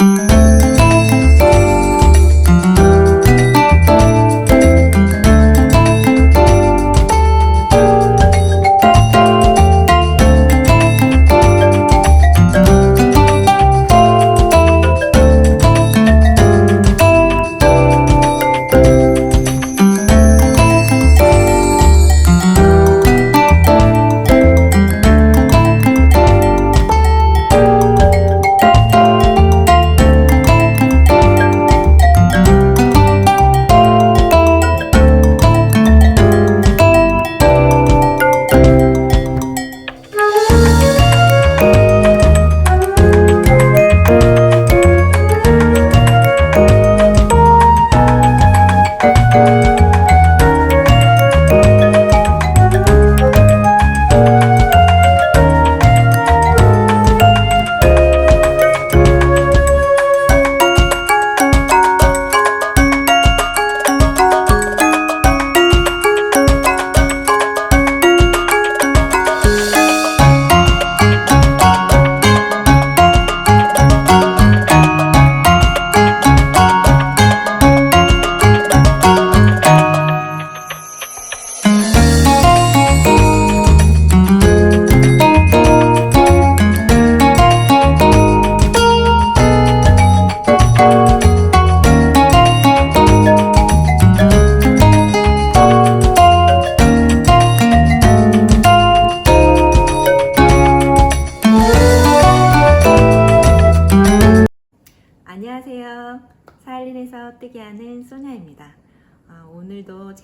안녕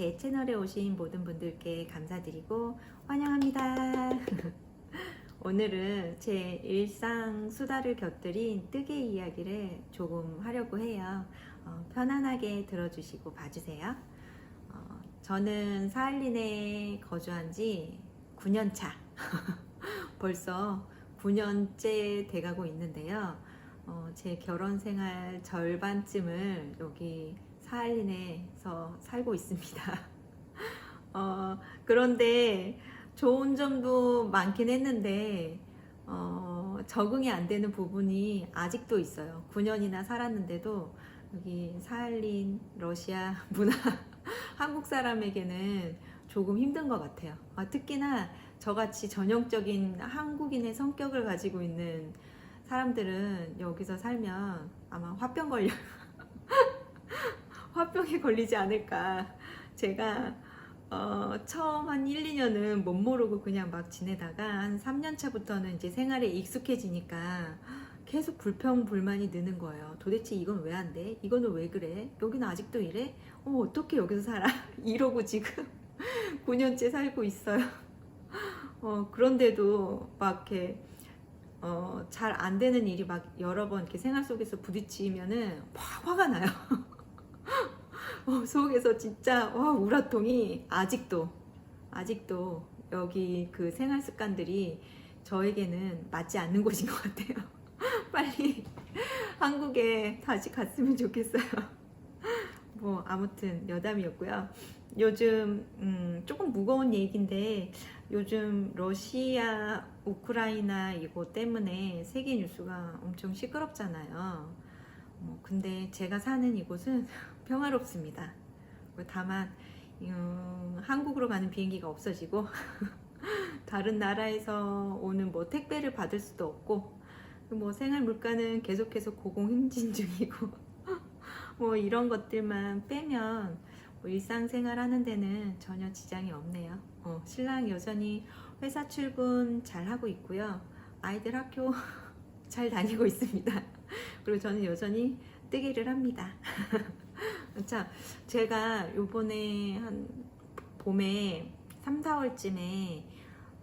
제 채널에 오신 모든 분들께 감사드리고 환영합니다. 오늘은 제 일상 수다를 곁들인 뜨개 이야기를 조금 하려고 해요. 어, 편안하게 들어주시고 봐주세요. 어, 저는 사일린에 거주한 지 9년 차. 벌써 9년째 돼가고 있는데요. 어, 제 결혼 생활 절반쯤을 여기 사할린에서 살고 있습니다. 어, 그런데 좋은 점도 많긴 했는데 어, 적응이 안 되는 부분이 아직도 있어요. 9년이나 살았는데도 여기 사할린 러시아 문화 한국 사람에게는 조금 힘든 것 같아요. 아, 특히나 저같이 전형적인 한국인의 성격을 가지고 있는 사람들은 여기서 살면 아마 화병 걸려 화병에 걸리지 않을까 제가 어, 처음 한 1, 2년은 못 모르고 그냥 막 지내다가 한 3년 차부터는 이제 생활에 익숙해지니까 계속 불평 불만이 느는 거예요. 도대체 이건 왜 안 돼? 이거는 왜 그래? 여기는 아직도 이래? 어, 어떻게 여기서 살아? 이러고 지금 9년째 살고 있어요. 어, 그런데도 막 이렇게 어, 잘 안 되는 일이 막 여러 번 이렇게 생활 속에서 부딪히면은 막 화가 나요. 어, 속에서 진짜 와 우라통이 아직도 아직도 여기 그 생활 습관들이 저에게는 맞지 않는 곳인 것 같아요. 빨리 한국에 다시 갔으면 좋겠어요. 뭐 아무튼 여담이었고요. 요즘 음, 조금 무거운 얘기인데 요즘 러시아 우크라이나 이거 때문에 세계 뉴스가 엄청 시끄럽잖아요. 어, 근데 제가 사는 이곳은 평화롭습니다. 다만 음, 한국으로 가는 비행기가 없어지고 다른 나라에서 오는 뭐 택배를 받을 수도 없고 뭐 생활 물가는 계속해서 고공행진 중이고 뭐 이런 것들만 빼면 뭐 일상생활 하는 데는 전혀 지장이 없네요. 어, 신랑 여전히 회사 출근 잘 하고 있고요. 아이들 학교 잘 다니고 있습니다. 그리고 저는 여전히 뜨개를 합니다. 자, 제가 요번에 한 봄에 3, 4월쯤에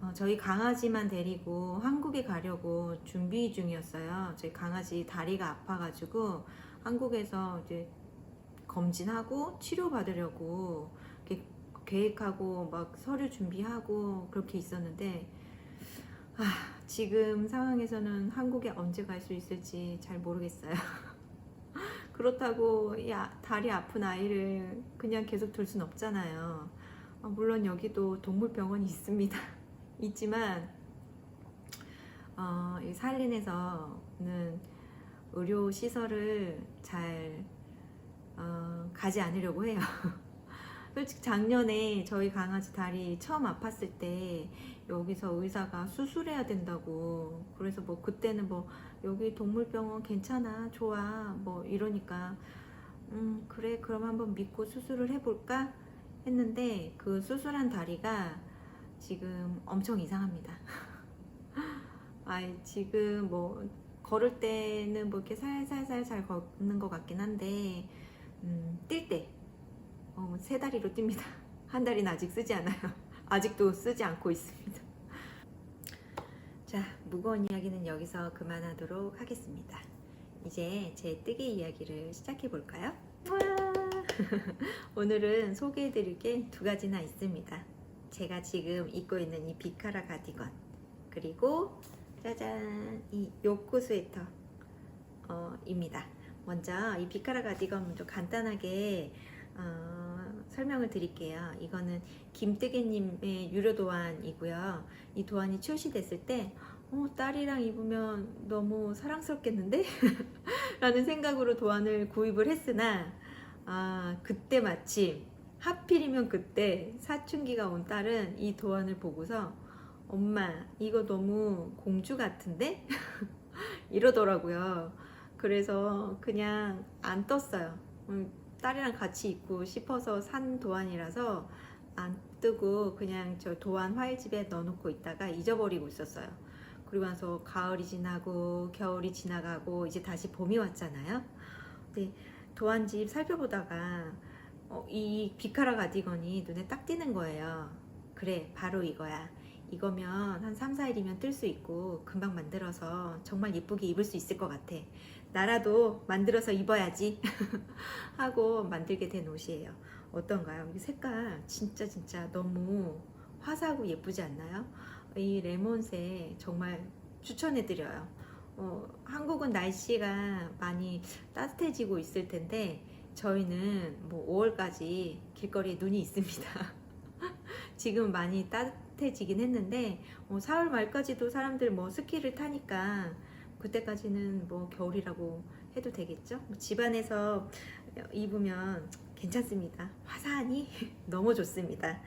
어, 저희 강아지만 데리고 한국에 가려고 준비 중이었어요. 저희 강아지 다리가 아파가지고 한국에서 이제 검진하고 치료받으려고 계획하고 막 서류 준비하고 그렇게 있었는데 아, 지금 상황에서는 한국에 언제 갈 수 있을지 잘 모르겠어요. 그렇다고 야, 다리 아픈 아이를 그냥 계속 둘 순 없잖아요. 어, 물론 여기도 동물병원이 있습니다. 있지만 어, 이 살린에서는 의료 시설을 잘 어, 가지 않으려고 해요. 솔직히 작년에 저희 강아지 다리 처음 아팠을 때 여기서 의사가 수술해야 된다고. 그래서 뭐 그때는 뭐 여기 동물병원 괜찮아 좋아 뭐 이러니까 음 그래 그럼 한번 믿고 수술을 해볼까? 했는데 그 수술한 다리가 지금 엄청 이상합니다. 아이 지금 뭐 걸을 때는 뭐 이렇게 살살살 잘 걷는 것 같긴 한데 음, 뛸때 어, 세 다리로 뜁니다. 한 다리는 아직 쓰지 않아요. 아직도 쓰지 않고 있습니다. 자, 무거운 이야기는 여기서 그만하도록 하겠습니다. 이제 제 뜨개 이야기를 시작해 볼까요? 와! 오늘은 소개해 드릴 게 두 가지나 있습니다. 제가 지금 입고 있는 이 비카라 가디건 그리고 짜잔 이 요코 스웨터 어, 입니다. 먼저 이 비카라 가디건 먼저 간단하게 어, 설명을 드릴게요. 이거는 김뜨개님의 유료 도안이고요. 이 도안이 출시됐을 때 어, 딸이랑 입으면 너무 사랑스럽겠는데? 라는 생각으로 도안을 구입을 했으나 아, 그때 마침 하필이면 그때 사춘기가 온 딸은 이 도안을 보고서 엄마 이거 너무 공주 같은데? 이러더라고요. 그래서 그냥 안 떴어요. 음, 딸이랑 같이 입고 싶어서 산 도안이라서 안 뜨고 그냥 저 도안 화일집에 넣어놓고 있다가 잊어버리고 있었어요. 그리고 나서 가을이 지나고 겨울이 지나가고 이제 다시 봄이 왔잖아요. 근데 도안집 살펴보다가 어, 이 비카라 가디건이 눈에 딱 띄는 거예요. 그래, 바로 이거야. 이거면 한 3, 4일이면 뜰 수 있고 금방 만들어서 정말 예쁘게 입을 수 있을 것 같아. 나라도 만들어서 입어야지 하고 만들게 된 옷이에요. 어떤가요? 이 색깔 진짜 진짜 너무 화사하고 예쁘지 않나요? 이 레몬색 정말 추천해드려요. 어, 한국은 날씨가 많이 따뜻해지고 있을 텐데 저희는 뭐 5월까지 길거리에 눈이 있습니다. 지금 많이 따뜻 해지긴 했는데 어, 4월 말까지도 사람들 뭐 스키를 타니까 그때까지는 뭐 겨울이라고 해도 되겠죠? 뭐 집안에서 입으면 괜찮습니다. 화사하니 너무 좋습니다.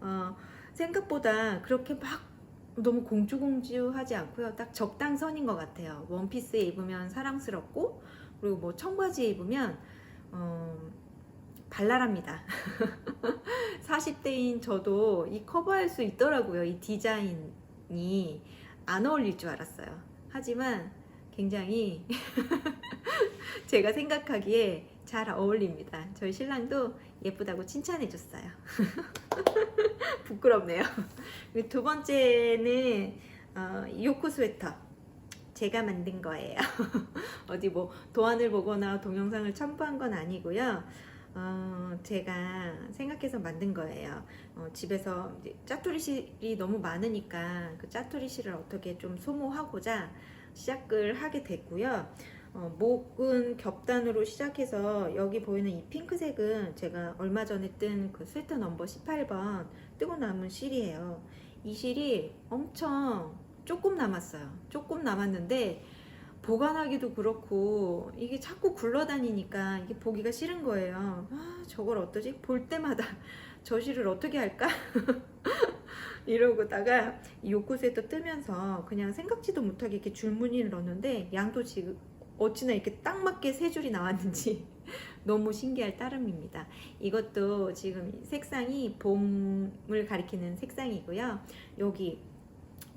어, 생각보다 그렇게 막 너무 공주공주하지 않고요. 딱 적당선인 것 같아요. 원피스에 입으면 사랑스럽고 그리고 뭐 청바지에 입으면 어, 발랄합니다. 40대인 저도 이 커버할 수 있더라고요. 이 디자인이 안 어울릴 줄 알았어요. 하지만 굉장히 제가 생각하기에 잘 어울립니다. 저희 신랑도 예쁘다고 칭찬해 줬어요. 부끄럽네요. 두 번째는 어, 요코 스웨터. 제가 만든 거예요. 어디 뭐 도안을 보거나 동영상을 첨부한 건 아니고요. 어, 제가 생각해서 만든 거예요. 어, 집에서 이제 짜투리 실이 너무 많으니까 그 짜투리 실을 어떻게 좀 소모하고자 시작을 하게 됐고요. 어, 목은 겹단으로 시작해서 여기 보이는 이 핑크색은 제가 얼마 전에 뜬 그 스웨터 넘버 18번 뜨고 남은 실이에요. 이 실이 엄청 조금 남았어요. 조금 남았는데 보관하기도 그렇고 이게 자꾸 굴러다니니까 이게 보기가 싫은 거예요. 아, 저걸 어떠지? 볼 때마다 저 실을 어떻게 할까? 이러고다가 이 요코 스웨터 뜨면서 그냥 생각지도 못하게 이렇게 줄무늬를 넣었는데 양도 지금 어찌나 이렇게 딱 맞게 세 줄이 나왔는지 너무 신기할 따름입니다. 이것도 지금 색상이 봄을 가리키는 색상이고요. 여기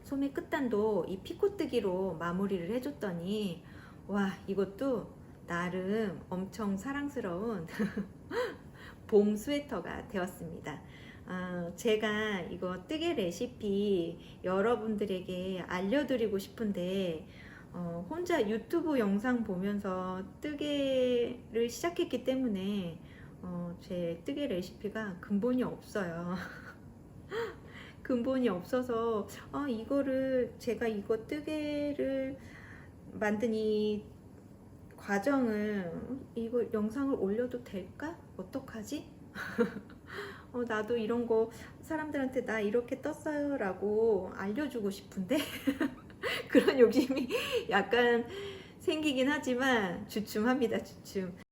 소매 끝단도 이 피코뜨기로 마무리를 해줬더니 와 이것도 나름 엄청 사랑스러운 봄 스웨터가 되었습니다. 아, 제가 이거 뜨개 레시피 여러분들에게 알려드리고 싶은데 어, 혼자 유튜브 영상 보면서 뜨개를 시작했기 때문에 어, 제 뜨개 레시피가 근본이 없어요. 근본이 없어서 아, 이거를 제가 이거 뜨개를 만든 이 과정을 이거 영상을 올려도 될까? 어떡하지? 어, 나도 이런 거 사람들한테 나 이렇게 떴어요 라고 알려주고 싶은데 그런 욕심이 약간 생기긴 하지만 주춤합니다, 주춤.